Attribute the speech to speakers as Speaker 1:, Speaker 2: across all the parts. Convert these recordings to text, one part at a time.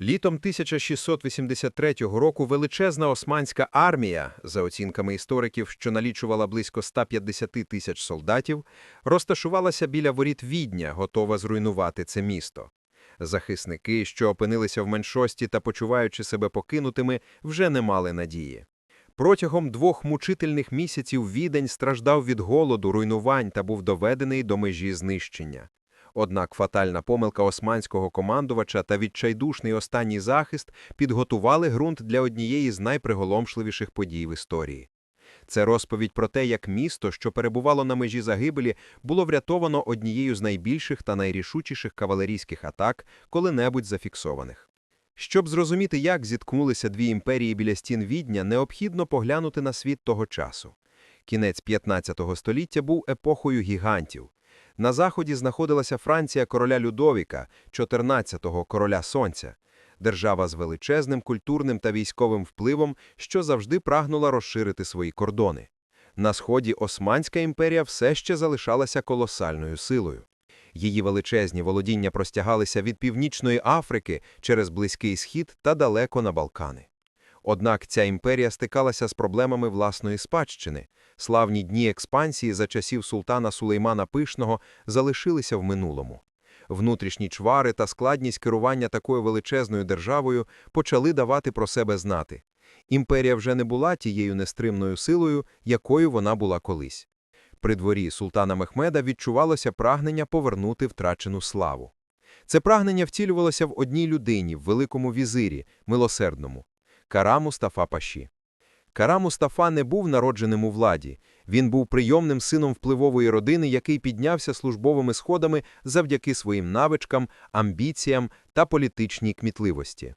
Speaker 1: Літом 1683 року величезна османська армія, за оцінками істориків, що налічувала близько 150 тисяч солдатів, розташувалася біля воріт Відня, готова зруйнувати це місто. Захисники, що опинилися в меншості та почуваючи себе покинутими, вже не мали надії. Протягом двох мучительних місяців Відень страждав від голоду, руйнувань та був доведений до межі знищення. Однак фатальна помилка османського командувача та відчайдушний останній захист підготували ґрунт для однієї з найприголомшливіших подій в історії. Це розповідь про те, як місто, що перебувало на межі загибелі, було врятовано однією з найбільших та найрішучіших кавалерійських атак, коли-небудь зафіксованих. Щоб зрозуміти, як зіткнулися дві імперії біля стін Відня, необхідно поглянути на світ того часу. Кінець 15 століття був епохою гігантів. На заході знаходилася Франція короля Людовіка, 14-го короля Сонця, держава з величезним культурним та військовим впливом, що завжди прагнула розширити свої кордони. На сході Османська імперія все ще залишалася колосальною силою. Її величезні володіння простягалися від Північної Африки через Близький Схід та далеко на Балкани. Однак ця імперія стикалася з проблемами власної спадщини. Славні дні експансії за часів султана Сулеймана Пишного залишилися в минулому. Внутрішні чвари та складність керування такою величезною державою почали давати про себе знати. Імперія вже не була тією нестримною силою, якою вона була колись. При дворі султана Мехмеда відчувалося прагнення повернути втрачену славу. Це прагнення втілювалося в одній людині, в великому візирі, милосердному – Кара Мустафа Паші. Кара Мустафа не був народженим у владі. Він був прийомним сином впливової родини, який піднявся службовими сходами завдяки своїм навичкам, амбіціям та політичній кмітливості.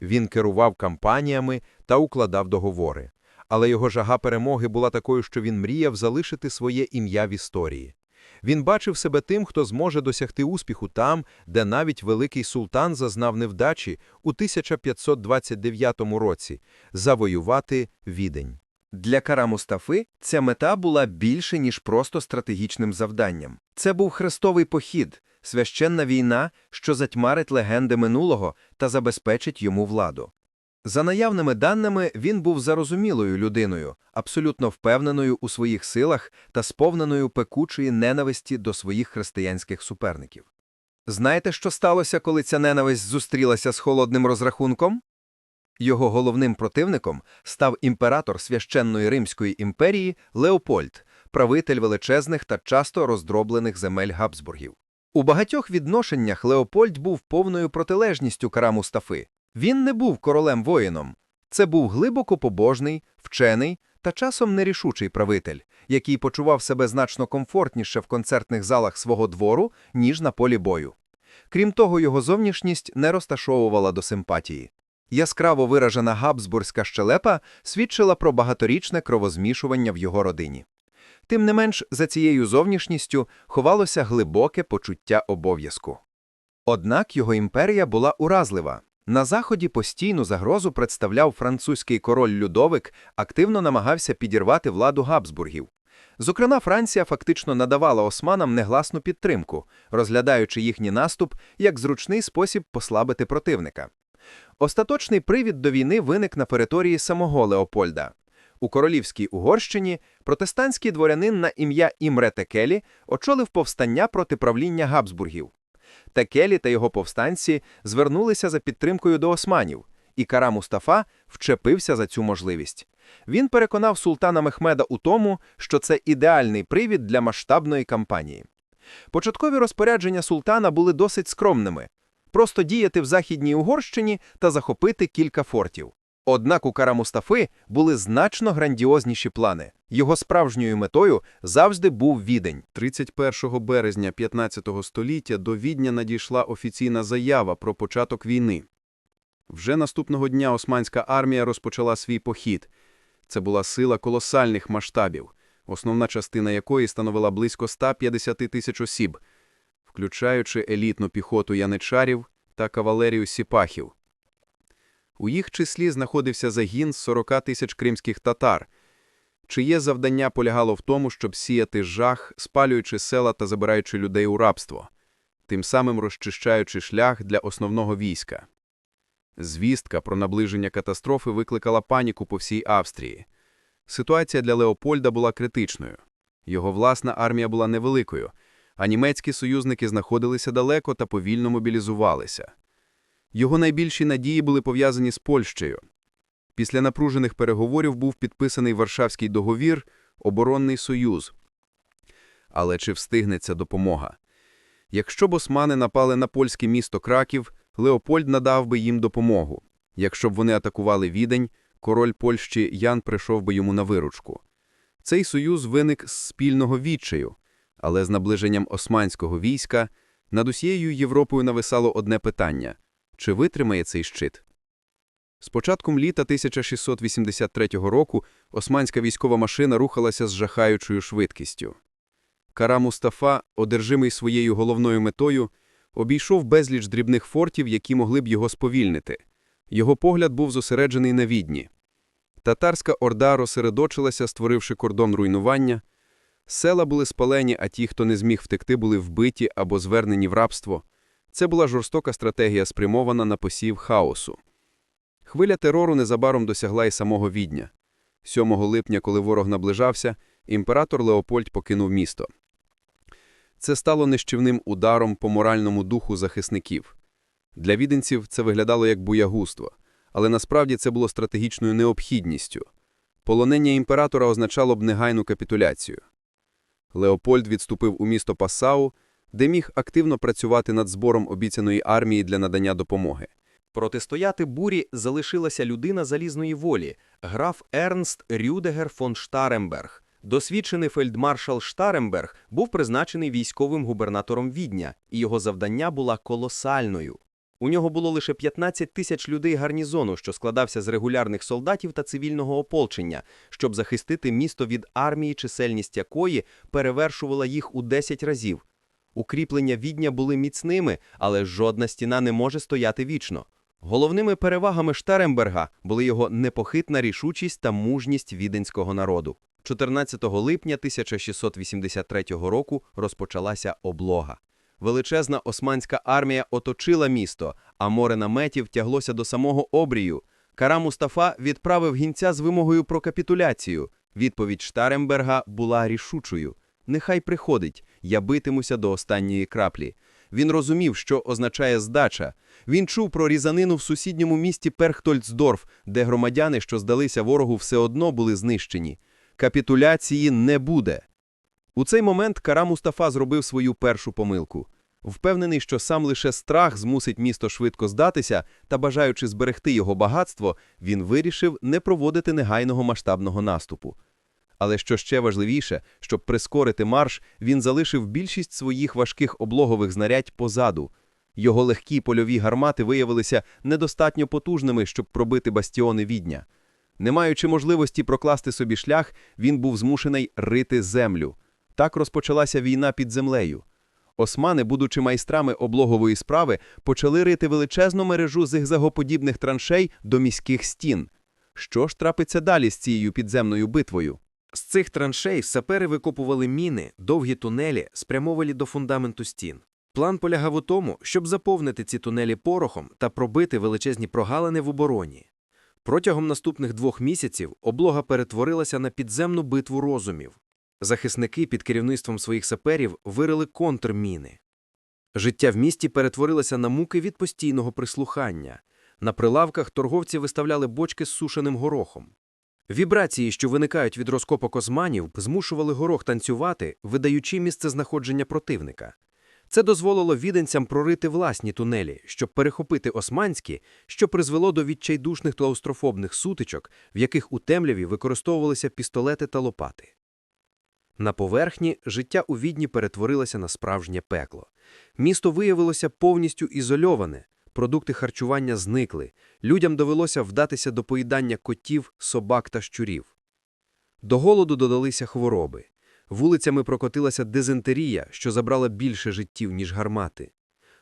Speaker 1: Він керував кампаніями та укладав договори. Але його жага перемоги була такою, що він мріяв залишити своє ім'я в історії. Він бачив себе тим, хто зможе досягти успіху там, де навіть великий султан зазнав невдачі у 1529 році – завоювати Відень.
Speaker 2: Для Кара Мустафи ця мета була більше, ніж просто стратегічним завданням. Це був хрестовий похід, священна війна, що затьмарить легенди минулого та забезпечить йому владу. За наявними даними, він був зарозумілою людиною, абсолютно впевненою у своїх силах та сповненою пекучої ненависті до своїх християнських суперників. Знаєте, що сталося, коли ця ненависть зустрілася з холодним розрахунком? Його головним противником став імператор священної Римської імперії Леопольд, правитель величезних та часто роздроблених земель Габсбургів. У багатьох відношеннях Леопольд був повною протилежністю Кара Мустафи. Він не був королем-воїном. Це був глибоко побожний, вчений та часом нерішучий правитель, який почував себе значно комфортніше в концертних залах свого двору, ніж на полі бою. Крім того, його зовнішність не розташовувала до симпатії. Яскраво виражена габсбурзька щелепа свідчила про багаторічне кровозмішування в його родині. Тим не менш, за цією зовнішністю ховалося глибоке почуття обов'язку. Однак його імперія була уразлива. На Заході постійну загрозу представляв французький король Людовик, активно намагався підірвати владу Габсбургів. Зокрема, Франція фактично надавала османам негласну підтримку, розглядаючи їхній наступ як зручний спосіб послабити противника. Остаточний привід до війни виник на території самого Леопольда. У королівській Угорщині протестантський дворянин на ім'я Імре Текелі очолив повстання проти правління Габсбургів. Текелі та його повстанці звернулися за підтримкою до османів, і Кара Мустафа вчепився за цю можливість. Він переконав султана Мехмеда у тому, що це ідеальний привід для масштабної кампанії. Початкові розпорядження султана були досить скромними – просто діяти в Західній Угорщині та захопити кілька фортів. Однак у Кара Мустафи були значно грандіозніші плани. Його справжньою метою завжди був відень.
Speaker 3: 31 березня 15 століття до Відня надійшла офіційна заява про початок війни. Вже наступного дня османська армія розпочала свій похід. Це була сила колосальних масштабів, основна частина якої становила близько 150 тисяч осіб, включаючи елітну піхоту яничарів та кавалерію сіпахів. У їх числі знаходився загін з 40 тисяч кримських татар, чиє завдання полягало в тому, щоб сіяти жах, спалюючи села та забираючи людей у рабство, тим самим розчищаючи шлях для основного війська. Звістка про наближення катастрофи викликала паніку по всій Австрії. Ситуація для Леопольда була критичною. Його власна армія була невеликою, а німецькі союзники знаходилися далеко та повільно мобілізувалися. Його найбільші надії були пов'язані з Польщею. Після напружених переговорів був підписаний Варшавський договір «Оборонний союз». Але чи встигне ця допомога? Якщо б османи напали на польське місто Краків, Леопольд надав би їм допомогу. Якщо б вони атакували Відень, король Польщі Ян прийшов би йому на виручку. Цей союз виник з спільного відчаю, але з наближенням османського війська над усією Європою нависало одне питання – чи витримає цей щит? З початком літа 1683 року османська військова машина рухалася з жахаючою швидкістю. Кара Мустафа, одержимий своєю головною метою, обійшов безліч дрібних фортів, які могли б його сповільнити. Його погляд був зосереджений на відні. Татарська орда розсередочилася, створивши кордон руйнування. Села були спалені, а ті, хто не зміг втекти, були вбиті або звернені в рабство. Це була жорстока стратегія, спрямована на посів хаосу. Хвиля терору незабаром досягла й самого Відня. 7 липня, коли ворог наближався, імператор Леопольд покинув місто. Це стало нищівним ударом по моральному духу захисників. Для віденців це виглядало як буягуство, але насправді це було стратегічною необхідністю. Полонення імператора означало б негайну капітуляцію. Леопольд відступив у місто Пасау, де міг активно працювати над збором обіцяної армії для надання допомоги.
Speaker 1: Протистояти бурі залишилася людина залізної волі – граф Ернст Рюдегер фон Штаремберг. Досвідчений фельдмаршал Штаремберг був призначений військовим губернатором Відня, і його завдання була колосальною. У нього було лише 15 тисяч людей гарнізону, що складався з регулярних солдатів та цивільного ополчення, щоб захистити місто від армії, чисельність якої перевершувала їх у 10 разів. Укріплення Відня були міцними, але жодна стіна не може стояти вічно. Головними перевагами Штаремберга були його непохитна рішучість та мужність віденського народу. 14 липня 1683 року розпочалася облога. Величезна османська армія оточила місто, а море наметів тяглося до самого обрію. Кара Мустафа відправив гінця з вимогою про капітуляцію. Відповідь Штаремберга була рішучою. Нехай приходить, я битимуся до останньої краплі. Він розумів, що означає здача. Він чув про різанину в сусідньому місті Перхтольцдорф, де громадяни, що здалися ворогу, все одно були знищені. Капітуляції не буде. У цей момент Кара Мустафа зробив свою першу помилку. Впевнений, що сам лише страх змусить місто швидко здатися, та бажаючи зберегти його багатство, він вирішив не проводити негайного масштабного наступу. Але що ще важливіше, щоб прискорити марш, він залишив більшість своїх важких облогових знарядь позаду. Його легкі польові гармати виявилися недостатньо потужними, щоб пробити бастіони відня. Не маючи можливості прокласти собі шлях, він був змушений рити землю. Так розпочалася війна під землею. Османи, будучи майстрами облогової справи, почали рити величезну мережу зигзагоподібних траншей до міських стін. Що ж трапиться далі з цією підземною битвою?
Speaker 4: З цих траншей сапери викопували міни, довгі тунелі, спрямовані до фундаменту стін. План полягав у тому, щоб заповнити ці тунелі порохом та пробити величезні прогалини в обороні. Протягом наступних двох місяців облога перетворилася на підземну битву розумів. Захисники під керівництвом своїх саперів вирили контрміни. Життя в місті перетворилося на муки від постійного прислухання. На прилавках торговці виставляли бочки з сушеним горохом. Вібрації, що виникають від розкопок османів, змушували горох танцювати, видаючи місцезнаходження противника. Це дозволило віденцям прорити власні тунелі, щоб перехопити османські, що призвело до відчайдушних клаустрофобних сутичок, в яких у темряві використовувалися пістолети та лопати. На поверхні життя у Відні перетворилося на справжнє пекло. Місто виявилося повністю ізольоване, продукти харчування зникли, людям довелося вдатися до поїдання котів, собак та щурів. До голоду додалися хвороби. Вулицями прокотилася дизентерія, що забрала більше життів, ніж гармати.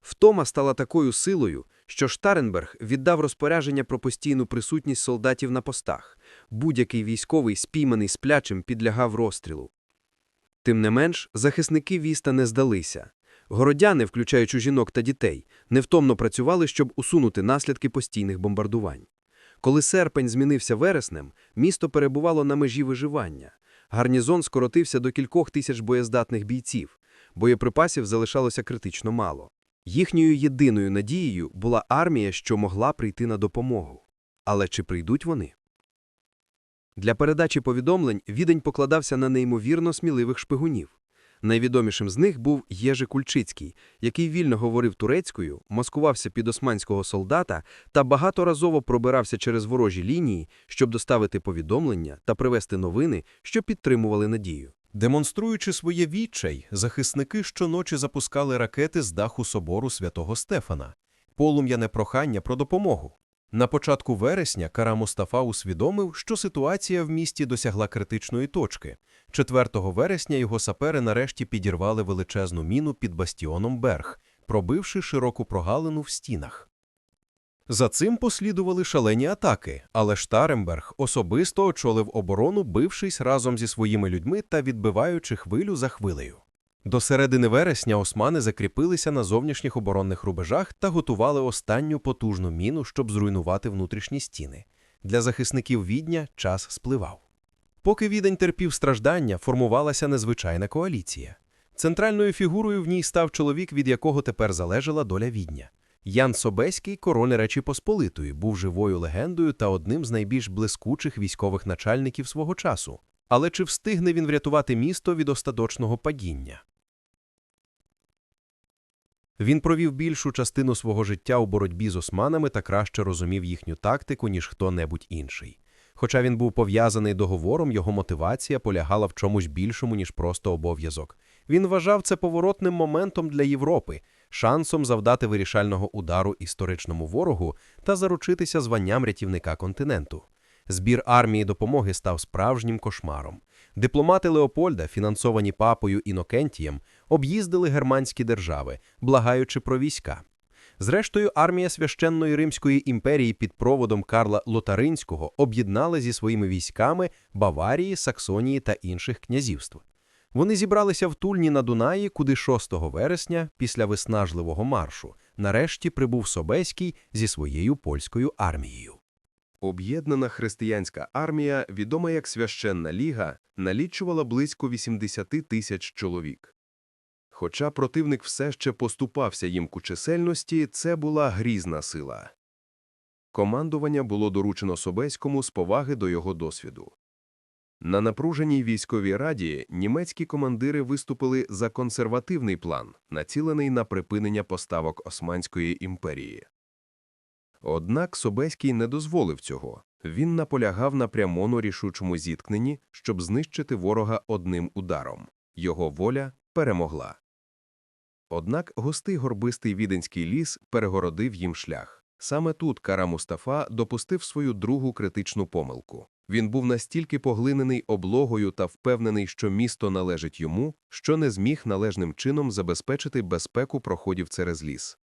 Speaker 4: Втома стала такою силою, що Штаренберг віддав розпорядження про постійну присутність солдатів на постах. Будь-який військовий, спійманий сплячим, підлягав розстрілу. Тим не менш, захисники віста не здалися. Городяни, включаючи жінок та дітей, невтомно працювали, щоб усунути наслідки постійних бомбардувань. Коли серпень змінився вереснем, місто перебувало на межі виживання. Гарнізон скоротився до кількох тисяч боєздатних бійців. Боєприпасів залишалося критично мало. Їхньою єдиною надією була армія, що могла прийти на допомогу. Але чи прийдуть вони? Для передачі повідомлень Відень покладався на неймовірно сміливих шпигунів. Найвідомішим з них був Єжи Кульчицький, який вільно говорив турецькою, маскувався під османського солдата та багаторазово пробирався через ворожі лінії, щоб доставити повідомлення та привести новини, що підтримували надію.
Speaker 5: Демонструючи своє відчай, захисники щоночі запускали ракети з даху собору святого Стефана, полум'яне прохання про допомогу. На початку вересня Кара Мустафа усвідомив, що ситуація в місті досягла критичної точки. 4 вересня його сапери нарешті підірвали величезну міну під бастіоном Берг, пробивши широку прогалину в стінах. За цим послідували шалені атаки, але Штаремберг особисто очолив оборону, бившись разом зі своїми людьми та відбиваючи хвилю за хвилею. До середини вересня османи закріпилися на зовнішніх оборонних рубежах та готували останню потужну міну, щоб зруйнувати внутрішні стіни. Для захисників Відня час спливав. Поки Відень терпів страждання, формувалася незвичайна коаліція. Центральною фігурою в ній став чоловік, від якого тепер залежала доля Відня. Ян Собеський, король Речі Посполитої, був живою легендою та одним з найбільш блискучих військових начальників свого часу. Але чи встигне він врятувати місто від остаточного падіння? Він провів більшу частину свого життя у боротьбі з османами та краще розумів їхню тактику, ніж хто-небудь інший. Хоча він був пов'язаний договором, його мотивація полягала в чомусь більшому, ніж просто обов'язок. Він вважав це поворотним моментом для Європи, шансом завдати вирішального удару історичному ворогу та заручитися званням рятівника континенту. Збір армії допомоги став справжнім кошмаром. Дипломати Леопольда, фінансовані папою Інокентієм, об'їздили германські держави, благаючи про війська. Зрештою, армія священної Римської імперії під проводом Карла Лотаринського об'єднала зі своїми військами Баварії, Саксонії та інших князівств. Вони зібралися в Тульні на Дунаї, куди 6 вересня, після виснажливого маршу, нарешті прибув Собеський зі своєю польською армією.
Speaker 3: Об'єднана християнська армія, відома як Священна Ліга, налічувала близько 80 тисяч чоловік. Хоча противник все ще поступався їм у чисельності, це була грізна сила. Командування було доручено Собеському з поваги до його досвіду. На напруженій військовій раді німецькі командири виступили за консервативний план, націлений на припинення поставок Османської імперії. Однак Собеський не дозволив цього. Він наполягав на прямому рішучому зіткненні, щоб знищити ворога одним ударом. Його воля перемогла. Однак густий горбистий віденський ліс перегородив їм шлях. Саме тут Кара Мустафа допустив свою другу критичну помилку. Він був настільки поглинений облогою та впевнений, що місто належить йому, що не зміг належним чином забезпечити безпеку проходів через ліс.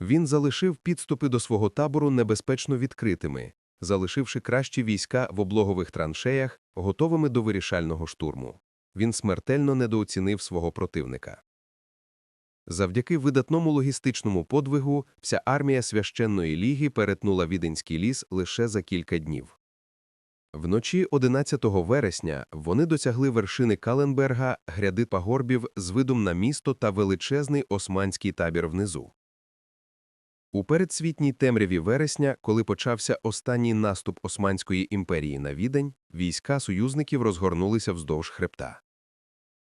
Speaker 3: Він залишив підступи до свого табору небезпечно відкритими, залишивши кращі війська в облогових траншеях, готовими до вирішального штурму. Він смертельно недооцінив свого противника. Завдяки видатному логістичному подвигу вся армія священної ліги перетнула Віденський ліс лише за кілька днів. Вночі 11 вересня вони досягли вершини Каленберга, гряди пагорбів з видом на місто та величезний османський табір внизу. У передсвітній темряві вересня, коли почався останній наступ Османської імперії на Відень, війська союзників розгорнулися вздовж хребта.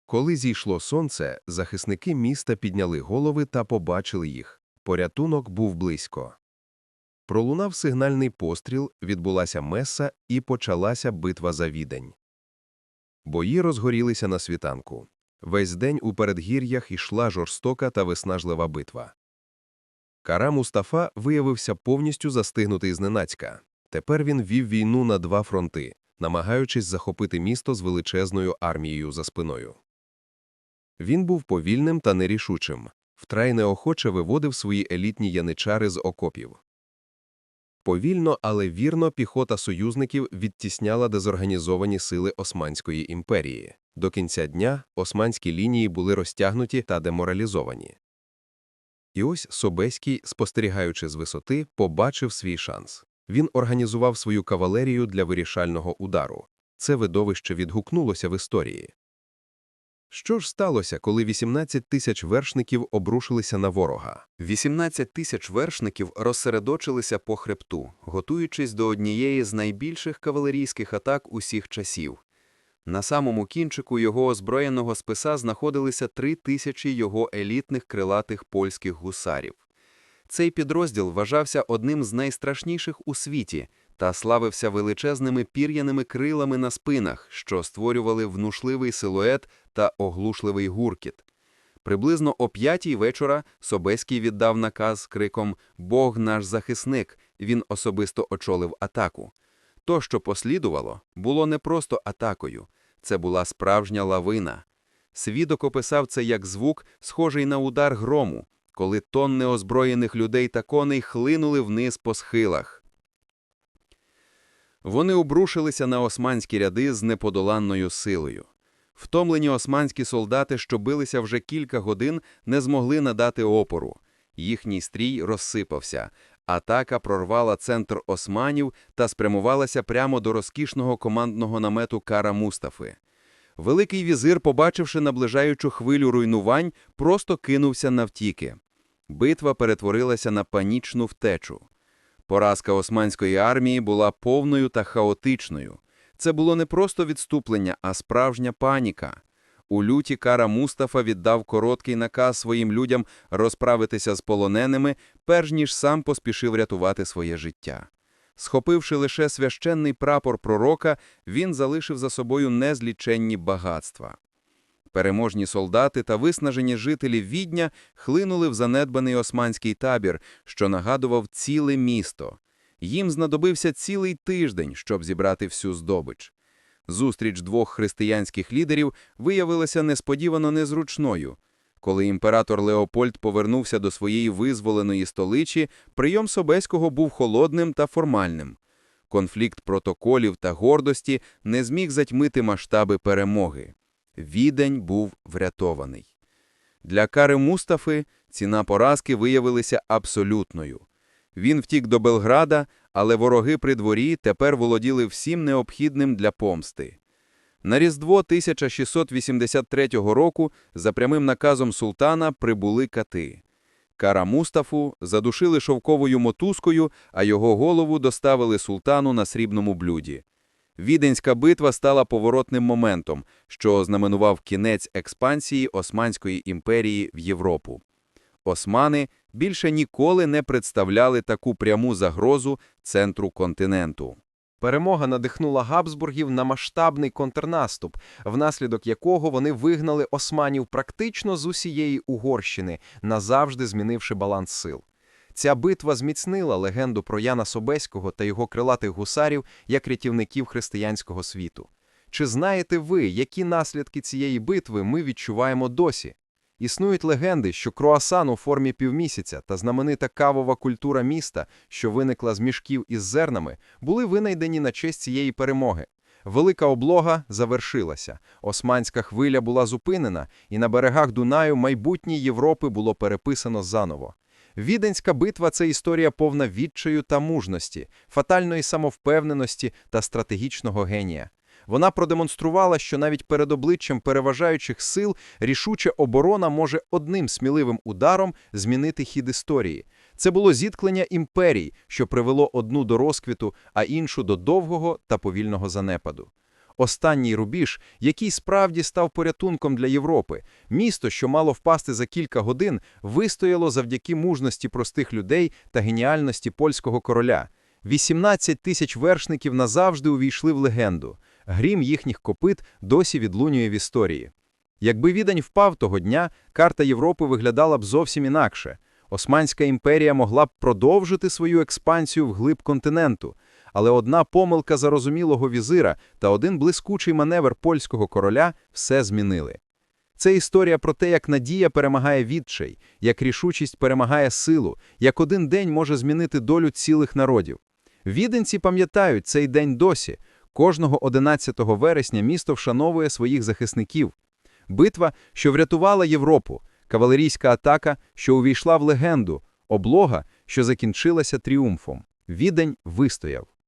Speaker 3: Коли зійшло сонце, захисники міста підняли голови та побачили їх. Порятунок був близько. Пролунав сигнальний постріл, відбулася меса і почалася битва за Відень. Бої розгорілися на світанку. Весь день у передгір'ях йшла жорстока та виснажлива битва. Кара Мустафа виявився повністю застигнутий зненацька. Тепер він вів війну на два фронти, намагаючись захопити місто з величезною армією за спиною. Він був повільним та нерішучим, втрай неохоче виводив свої елітні яничари з окопів. Повільно, але вірно піхота союзників відтісняла дезорганізовані сили Османської імперії.
Speaker 6: До кінця дня османські лінії були розтягнуті та деморалізовані. І ось Собеський, спостерігаючи з висоти, побачив свій шанс. Він організував свою кавалерію для вирішального удару. Це видовище відгукнулося в історії. Що ж сталося, коли 18 тисяч вершників обрушилися на ворога?
Speaker 7: 18 тисяч вершників розсередочилися по хребту, готуючись до однієї з найбільших кавалерійських атак усіх часів. На самому кінчику його озброєного списа знаходилися три тисячі його елітних крилатих польських гусарів. Цей підрозділ вважався одним з найстрашніших у світі та славився величезними пір'яними крилами на спинах, що створювали внушливий силует та оглушливий гуркіт. Приблизно о п'ятій вечора Собеський віддав наказ криком «Бог наш захисник!» Він особисто очолив атаку. То, що послідувало, було не просто атакою. Це була справжня лавина. Свідок описав це як звук, схожий на удар грому, коли тонни озброєних людей та коней хлинули вниз по схилах. Вони обрушилися на османські ряди з неподоланною силою. Втомлені османські солдати, що билися вже кілька годин, не змогли надати опору. Їхній стрій розсипався. Атака прорвала центр османів та спрямувалася прямо до розкішного командного намету Кара Мустафи. Великий візир, побачивши наближаючу хвилю руйнувань, просто кинувся навтіки. Битва перетворилася на панічну втечу. Поразка османської армії була повною та хаотичною. Це було не просто відступлення, а справжня паніка. У люті Кара Мустафа віддав короткий наказ своїм людям розправитися з полоненими, перш ніж сам поспішив рятувати своє життя. Схопивши лише священний прапор пророка, він залишив за собою незліченні багатства. Переможні солдати та виснажені жителі Відня хлинули в занедбаний османський табір, що нагадував ціле місто. Їм знадобився цілий тиждень, щоб зібрати всю здобич. Зустріч двох християнських лідерів виявилася несподівано незручною. Коли імператор Леопольд повернувся до своєї визволеної столичі, прийом Собеського був холодним та формальним. Конфлікт протоколів та гордості не зміг затьмити масштаби перемоги. Відень був врятований. Для Кари Мустафи ціна поразки виявилася абсолютною. Він втік до Белграда, але вороги при дворі тепер володіли всім необхідним для помсти. На Різдво 1683 року за прямим наказом султана прибули кати. Кара Мустафу задушили шовковою мотузкою, а його голову доставили султану на срібному блюді. Віденська битва стала поворотним моментом, що ознаменував кінець експансії Османської імперії в Європу. Османи більше ніколи не представляли таку пряму загрозу центру континенту.
Speaker 1: Перемога надихнула Габсбургів на масштабний контрнаступ, внаслідок якого вони вигнали османів практично з усієї Угорщини, назавжди змінивши баланс сил. Ця битва зміцнила легенду про Яна Собеського та його крилатих гусарів як рятівників християнського світу. Чи знаєте ви, які наслідки цієї битви ми відчуваємо досі? Існують легенди, що круасан у формі півмісяця та знаменита кавова культура міста, що виникла з мішків із зернами, були винайдені на честь цієї перемоги. Велика облога завершилася, османська хвиля була зупинена, і на берегах Дунаю майбутнє Європи було переписано заново. Віденська битва – це історія повна відчаю та мужності, фатальної самовпевненості та стратегічного генія. Вона продемонструвала, що навіть перед обличчям переважаючих сил рішуча оборона може одним сміливим ударом змінити хід історії. Це було зіткнення імперій, що привело одну до розквіту, а іншу до довгого та повільного занепаду. Останній рубіж, який справді став порятунком для Європи, місто, що мало впасти за кілька годин, вистояло завдяки мужності простих людей та геніальності польського короля. 18 тисяч вершників назавжди увійшли в легенду. Грім їхніх копит досі відлунює в історії. Якби відень впав того дня, карта Європи виглядала б зовсім інакше. Османська імперія могла б продовжити свою експансію вглиб континенту, але одна помилка зарозумілого візира та один блискучий маневр польського короля все змінили. Це історія про те, як надія перемагає відчай, як рішучість перемагає силу, як один день може змінити долю цілих народів. Віденці пам'ятають цей день досі.
Speaker 3: Кожного 11 вересня місто вшановує своїх захисників. Битва, що врятувала Європу, кавалерійська атака, що увійшла в легенду, облога, що закінчилася тріумфом. Відень вистояв.